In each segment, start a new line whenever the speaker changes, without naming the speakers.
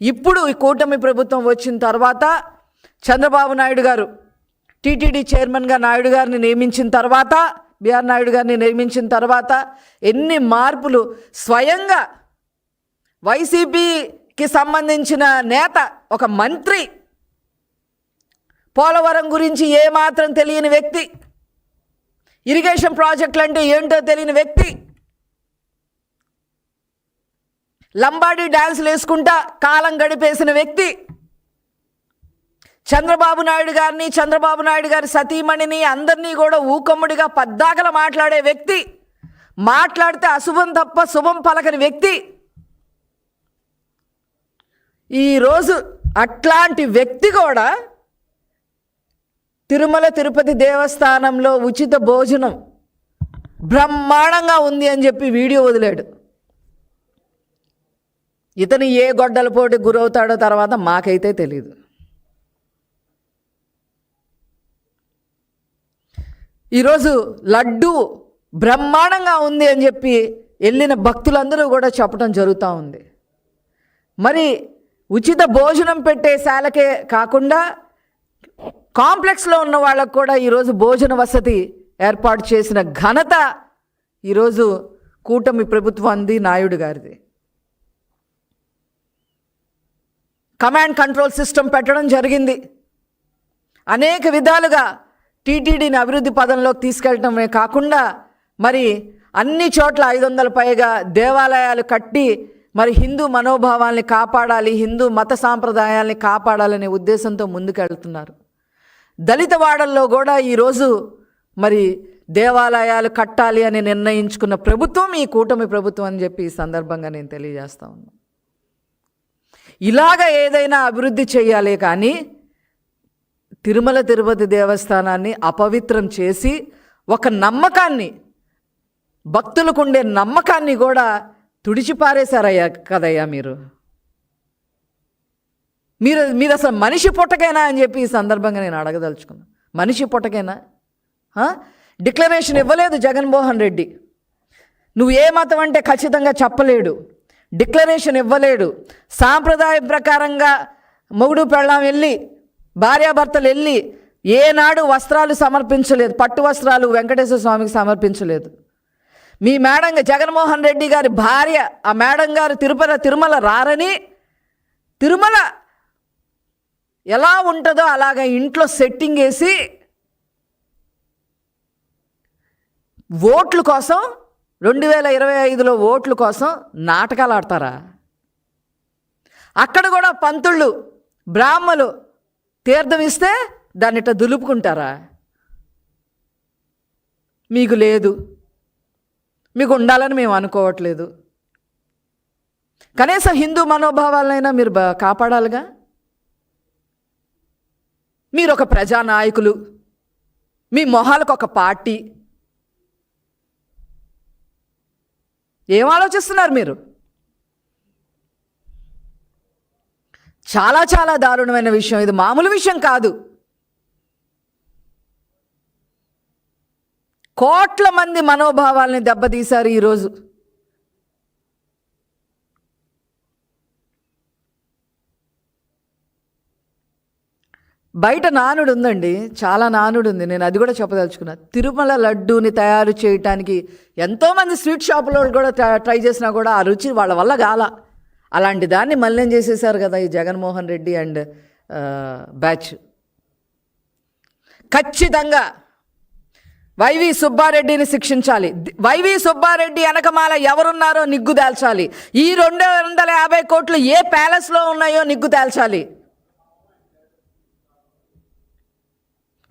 ఇప్పుడు ఈ కూటమి ప్రభుత్వం వచ్చిన తర్వాత చంద్రబాబు నాయుడు గారు టీటీడీ చైర్మన్గా నాయుడు గారిని నియమించిన తర్వాత బిఆర్ నాయుడు గారిని నియమించిన తర్వాత ఎన్ని మార్పులు స్వయంగా వైసీపీకి సంబంధించిన నేత ఒక మంత్రి పోలవరం గురించి ఏమాత్రం తెలియని వ్యక్తి ఇరిగేషన్ ప్రాజెక్టులు అంటే ఏంటో తెలియని వ్యక్తి లంబాడీ డ్యాన్సులు వేసుకుంటా కాలం గడిపేసిన వ్యక్తి. చంద్రబాబు నాయుడు గారిని చంద్రబాబు నాయుడు గారి సతీమణిని అందరినీ కూడా ఊకమ్ముడిగా పద్దాకల మాట్లాడే వ్యక్తి. మాట్లాడితే అశుభం తప్ప శుభం పలకని వ్యక్తి. ఈరోజు అట్లాంటి వ్యక్తి కూడా తిరుమల తిరుపతి దేవస్థానంలో ఉచిత భోజనం బ్రహ్మాండంగా ఉంది అని చెప్పి వీడియో వదిలాడు. ఇతను ఏ గొడ్డల పోటీ గురవుతాడో తర్వాత మాకైతే తెలియదు ఈరోజు లడ్డు బ్రహ్మాండంగా ఉంది అని చెప్పి వెళ్ళిన భక్తులందరూ కూడా చెప్పడం జరుగుతూ ఉంది. మరి ఉచిత భోజనం పెట్టే శాలకే కాకుండా కాంప్లెక్స్లో ఉన్న వాళ్ళకు కూడా ఈరోజు భోజన వసతి ఏర్పాటు చేసిన ఘనత ఈరోజు కూటమి ప్రభుత్వాన్ని నాయుడు గారిది. కమాండ్ కంట్రోల్ సిస్టమ్ పెట్టడం జరిగింది. అనేక విధాలుగా టీటీడీని అభివృద్ధి పదంలోకి తీసుకెళ్ళటమే కాకుండా మరి అన్ని చోట్ల ఐదు వందల పైగా దేవాలయాలు కట్టి మరి హిందూ మనోభావాల్ని కాపాడాలి హిందూ మత సాంప్రదాయాల్ని కాపాడాలనే ఉద్దేశంతో ముందుకెళ్తున్నారు. దళిత వాడల్లో కూడా ఈరోజు మరి దేవాలయాలు కట్టాలి అని నిర్ణయించుకున్న ప్రభుత్వం ఈ కూటమి ప్రభుత్వం అని చెప్పి ఈ సందర్భంగా నేను తెలియజేస్తా ఉన్నాను. ఇలాగ ఏదైనా అభివృద్ధి చేయాలి కానీ తిరుమల తిరుపతి దేవస్థానాన్ని అపవిత్రం చేసి ఒక నమ్మకాన్ని భక్తులకు ఉండే నమ్మకాన్ని కూడా తుడిచిపారేశారయ్యా కదయ్యా మీరు. మీరు మీరు అసలు మనిషి పుట్టకైనా అని చెప్పి ఈ సందర్భంగా నేను అడగదలుచుకున్నాను మనిషి పుట్టకేనా? డిక్లరేషన్ ఇవ్వలేదు జగన్మోహన్ రెడ్డి. నువ్వు ఏ మతం అంటే ఖచ్చితంగా చెప్పలేడు. డిక్లరేషన్ ఇవ్వలేడు. సాంప్రదాయ ప్రకారంగా మొగుడు పెళ్ళాం వెళ్ళి భార్యాభర్తలు వెళ్ళి ఏనాడు వస్త్రాలు సమర్పించలేదు. పట్టు వస్త్రాలు వెంకటేశ్వర స్వామికి సమర్పించలేదు. మీ మేడం జగన్మోహన్ రెడ్డి గారి భార్య ఆ మేడం గారు తిరుపతి తిరుమల రారని తిరుమల ఎలా ఉంటుందో అలాగ ఇంట్లో సెట్టింగ్ వేసి ఓట్ల కోసం రెండు వేల ఇరవై ఐదులో ఓట్ల కోసం నాటకాలు ఆడతారా? అక్కడ కూడా పంతుళ్ళు బ్రాహ్మలు తీర్థం ఇస్తే దాన్నిట దులుపుకుంటారా? మీకు లేదు. మీకు ఉండాలని మేము అనుకోవట్లేదు. కనీసం హిందూ మనోభావాలనైనా మీరు బా- కాపాడాలిగా? మీరు ఒక ప్రజానాయకులు. మీ మొహాలకు ఒక పార్టీ. ఏం ఆలోచిస్తున్నారు మీరు? చాలా చాలా దారుణమైన విషయం. ఇది మామూలు విషయం కాదు. కోట్ల మంది మనోభావాల్ని దెబ్బతీశారు ఈరోజు. బయట నానుడు ఉందండి చాలా నానుడు ఉంది నేను అది కూడా చెప్పదలుచుకున్నా. తిరుమల లడ్డూని తయారు చేయటానికి ఎంతోమంది స్వీట్ షాపులో కూడా ట్రై- చేసినా కూడా ఆ రుచి వాళ్ళ వల్ల గాల అలాంటి దాన్ని మళ్ళీ చేసేసారు కదా ఈ జగన్మోహన్ రెడ్డి అండ్ బ్యాచ్. ఖచ్చితంగా వైవి సుబ్బారెడ్డిని శిక్షించాలి. వైవి సుబ్బారెడ్డి వెనకమాల ఎవరున్నారో నిగ్గు తేల్చాలి. ఈ రెండు వందల యాభై కోట్లు ఏ ప్యాలెస్లో ఉన్నాయో నిగ్గు తేల్చాలి.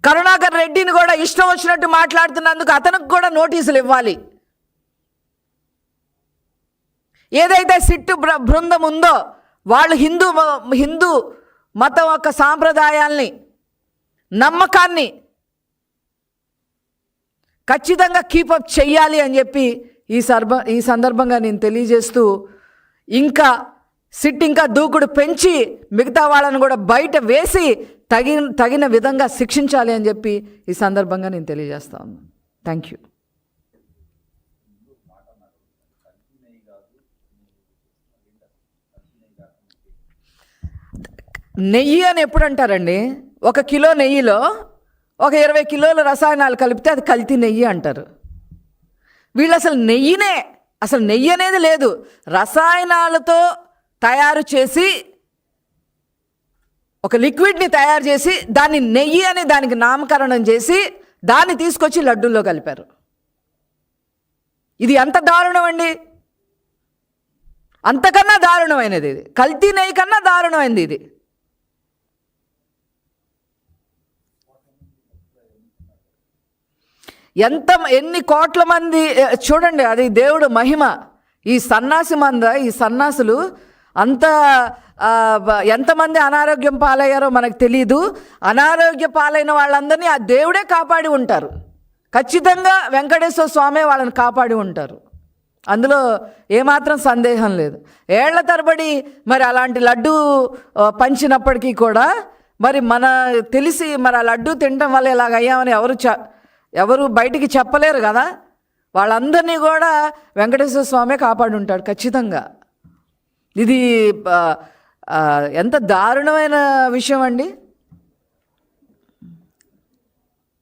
కరుణాకర్ రెడ్డిని కూడా ఇష్టం వచ్చినట్టు మాట్లాడుతున్నందుకు అతనికి కూడా నోటీసులు ఇవ్వాలి. ఏదైతే సిట్టు బృందం ఉందో వాళ్ళు హిందూ హిందూ మతం యొక్క సాంప్రదాయాల్ని నమ్మకాన్ని ఖచ్చితంగా కీపప్ చెయ్యాలి అని చెప్పి ఈ సర్భ ఈ సందర్భంగా నేను తెలియజేస్తూ ఇంకా సిట్ ఇంకా దూకుడు పెంచి మిగతా వాళ్ళని కూడా బయట వేసి తగిన తగిన విధంగా శిక్షించాలి అని చెప్పి ఈ సందర్భంగా నేను తెలియజేస్తా ఉన్నాను. థ్యాంక్ యూ నెయ్యి అని ఎప్పుడు అంటారండి? ఒక కిలో నెయ్యిలో ఒక ఇరవై కిలోల రసాయనాలు కలిపితే అది కల్తీ నెయ్యి అంటారు. వీళ్ళు అసలు నెయ్యినే అసలు నెయ్యి అనేది లేదు. రసాయనాలతో తయారు చేసి ఒక లిక్విడ్ని తయారు చేసి దాన్ని నెయ్యి అని దానికి నామకరణం చేసి దాన్ని తీసుకొచ్చి లడ్డూల్లో కలిపారు. ఇది ఎంత దారుణం అండి అంతకన్నా దారుణమైనది ఇది. కల్తీ నెయ్యి కన్నా దారుణమైనది ఇది. ఎంత ఎన్ని కోట్ల మంది చూడండి అది దేవుడు మహిమ. ఈ సన్నాసి మంద ఈ సన్నాసులు అంత ఎంతమంది అనారోగ్యం పాలయ్యారో మనకు తెలియదు అనారోగ్య పాలైన వాళ్ళందరినీ ఆ దేవుడే కాపాడి ఉంటారు. ఖచ్చితంగా వెంకటేశ్వర స్వామి వాళ్ళని కాపాడి ఉంటారు. అందులో ఏమాత్రం సందేహం లేదు. ఏళ్ళ తరబడి మరి అలాంటి లడ్డు పంచినప్పటికీ కూడా మరి మన తెలిసి మరి ఆ లడ్డు తినడం వల్ల ఇలాగ అయ్యామని ఎవరు చ ఎవరు బయటికి చెప్పలేరు కదా. వాళ్ళందరినీ కూడా వెంకటేశ్వర స్వామి కాపాడి ఉంటాడు ఖచ్చితంగా. ఇది ఎంత దారుణమైన విషయం అండి